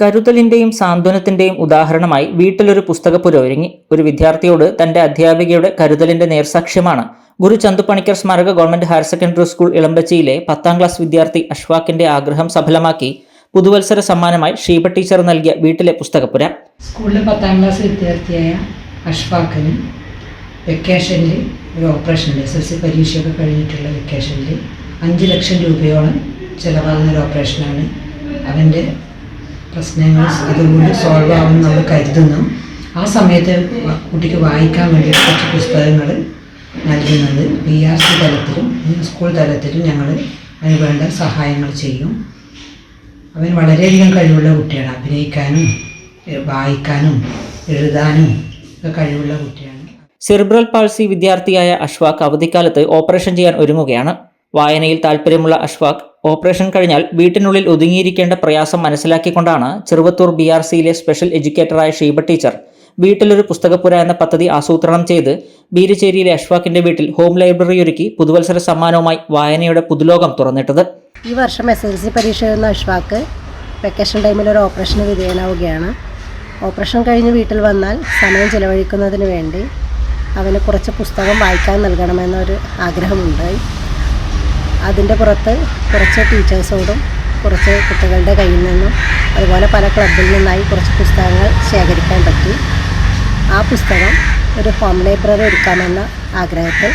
കരുതലിന്റെയും സാന്ത്വനത്തിന്റെയും ഉദാഹരണമായി വീട്ടിലൊരു പുസ്തകപ്പുര ഒരുങ്ങി ഒരു വിദ്യാർത്ഥിയോട് തന്റെ അധ്യാപികയുടെ കരുതലിന്റെ നേർസാക്ഷ്യമാണ് ഗുരു ചന്തുപണിക്കർ സ്മാരക ഗവൺമെന്റ് ഹയർ സെക്കൻഡറി സ്കൂൾ ഇളമ്പച്ചിയിലെ പത്താം ക്ലാസ് വിദ്യാർത്ഥി അഷ്വാക്കിന്റെ ആഗ്രഹം സഫലമാക്കി. പുതുവത്സര സമ്മാനമായി ഷീബ ടീച്ചർ നൽകിയ വീട്ടിലെ പുസ്തകപ്പുര. സ്കൂളിലെ പത്താം ക്ലാസ് വിദ്യാർത്ഥിയായ അഷ്ഫാഖിന് വെക്കേഷനിൽ ഒരു ഓപ്പറേഷനിൽ എസ് എസ് സി പരീക്ഷയൊക്കെ കഴിഞ്ഞിട്ടുള്ള വെക്കേഷനിൽ അഞ്ച് ലക്ഷം രൂപയോളം ചിലവാകുന്ന ഒരു ഓപ്പറേഷനാണ് അവന്റെ പ്രശ്നങ്ങൾ ഇതുകൊണ്ട് സോൾവ് ആകും നമ്മൾ കരുതുന്നു. ആ സമയത്ത് കുട്ടിക്ക് വായിക്കാൻ വേണ്ടി കുറച്ച് പുസ്തകങ്ങൾ നൽകുന്നത് പി ആർ സി തലത്തിലും സ്കൂൾ തലത്തിലും ഞങ്ങൾ അതിന് വേണ്ട സഹായങ്ങൾ ചെയ്യും. അവൻ വളരെയധികം കഴിവുള്ള കുട്ടിയാണ്. അഭിനയിക്കാനും വായിക്കാനും എഴുതാനും ഒക്കെ കഴിവുള്ള കുട്ടിയാണ്. സെറിബ്രൽ പാൾസി വിദ്യാർത്ഥിയായ അഷ്വാഖ് അവധിക്കാലത്ത് ഓപ്പറേഷൻ ചെയ്യാൻ ഒരുങ്ങുകയാണ്. വായനയിൽ താൽപ്പര്യമുള്ള അഷ്വാഖ് ഓപ്പറേഷൻ കഴിഞ്ഞാൽ വീട്ടിനുള്ളിൽ ഒതുങ്ങിയിരിക്കേണ്ട പ്രയാസം മനസ്സിലാക്കിക്കൊണ്ടാണ് ചെറുവത്തൂർ ബി ആർ സിയിലെ സ്പെഷ്യൽ എഡ്യൂക്കേറ്ററായ ഷീബ ടീച്ചർ വീട്ടിലൊരു പുസ്തകപ്പുര എന്ന പദ്ധതി ആസൂത്രണം ചെയ്ത് ബീരുചേരിയിലെ അഷ്വാഖിന്റെ വീട്ടിൽ ഹോം ലൈബ്രറി ഒരുക്കി പുതുവത്സര സമ്മാനവുമായി വായനയുടെ പുതുലോകം തുറന്നിട്ടത്. ഈ വർഷം എസ് എൽ സി പരീക്ഷ എഴുതുന്ന അഷ്വാക്ക് വെക്കേഷൻ ടൈമിൽ ഒരു ഓപ്പറേഷന് വിധേയനാവുകയാണ്. ഓപ്പറേഷൻ കഴിഞ്ഞ് വീട്ടിൽ വന്നാൽ സമയം ചിലവഴിക്കുന്നതിന് വേണ്ടി അവന് കുറച്ച് പുസ്തകം വായിക്കാൻ നൽകണമെന്നൊരു ആഗ്രഹമുണ്ടായി. അതിന്റെ പുറത്ത് കുറച്ച് ടീച്ചേഴ്സോടും കുറച്ച് കുട്ടികളുടെ കയ്യിൽ നിന്നും അതുപോലെ പല ക്ലബിൽ നിന്നായി കുറച്ച് പുസ്തകങ്ങൾ ശേഖരിക്കാൻ പറ്റി. ആ പുസ്തകം ഒരു ഹോം ലൈബ്രറി ഒരുക്കാമെന്ന ആഗ്രഹത്തിൽ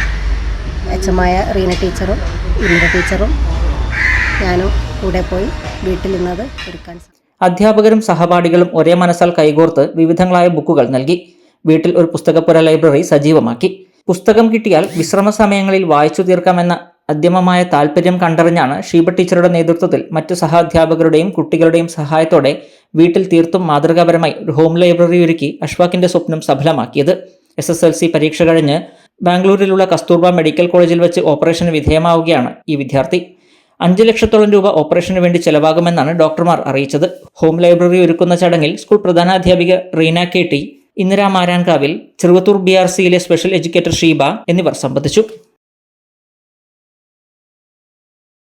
അച്ഛമായ റീന ടീച്ചറും ഇന്ദിര ടീച്ചറും ഞാനും കൂടെ പോയി വീട്ടിൽ നിന്നത് ഒരുക്കാൻ അധ്യാപകരും സഹപാഠികളും ഒരേ മനസ്സാൽ കൈകോർത്ത് വിവിധങ്ങളായ ബുക്കുകൾ നൽകി. വീട്ടിൽ ഒരു പുസ്തകപ്പുര ലൈബ്രറി സജീവമാക്കി. പുസ്തകം കിട്ടിയാൽ വിശ്രമ സമയങ്ങളിൽ വായിച്ചു തീർക്കാമെന്ന അദ്യമമായ താല്പര്യം കണ്ടറിഞ്ഞാണ് ഷീബ ടീച്ചറുടെ നേതൃത്വത്തിൽ മറ്റു സഹാധ്യാപകരുടെയും കുട്ടികളുടെയും സഹായത്തോടെ വീട്ടിൽ തീർത്തും മാതൃകാപരമായി ഹോം ലൈബ്രറി ഒരുക്കി അഷ്വാക്കിന്റെ സ്വപ്നം സഫലമാക്കിയത്. എസ് എസ് എൽ സി പരീക്ഷ കഴിഞ്ഞ് ബാംഗ്ലൂരിലുള്ള കസ്തൂർബ മെഡിക്കൽ കോളേജിൽ വെച്ച് ഓപ്പറേഷന് വിധേയമാവുകയാണ് ഈ വിദ്യാർത്ഥി. അഞ്ച് ലക്ഷത്തോളം രൂപ ഓപ്പറേഷന് വേണ്ടി ചെലവാകുമെന്നാണ് ഡോക്ടർമാർ അറിയിച്ചത്. ഹോം ലൈബ്രറി ഒരുക്കുന്ന ചടങ്ങിൽ സ്കൂൾ പ്രധാനാധ്യാപിക റീന കെ ടി ഇന്ദിരാ മാരാൻകാവിൽ ചെറുവത്തൂർ ബി ആർ സിയിലെ സ്പെഷ്യൽ എഡ്യൂക്കേറ്റർ ഷീബ എന്നിവർ സംബന്ധിച്ചു.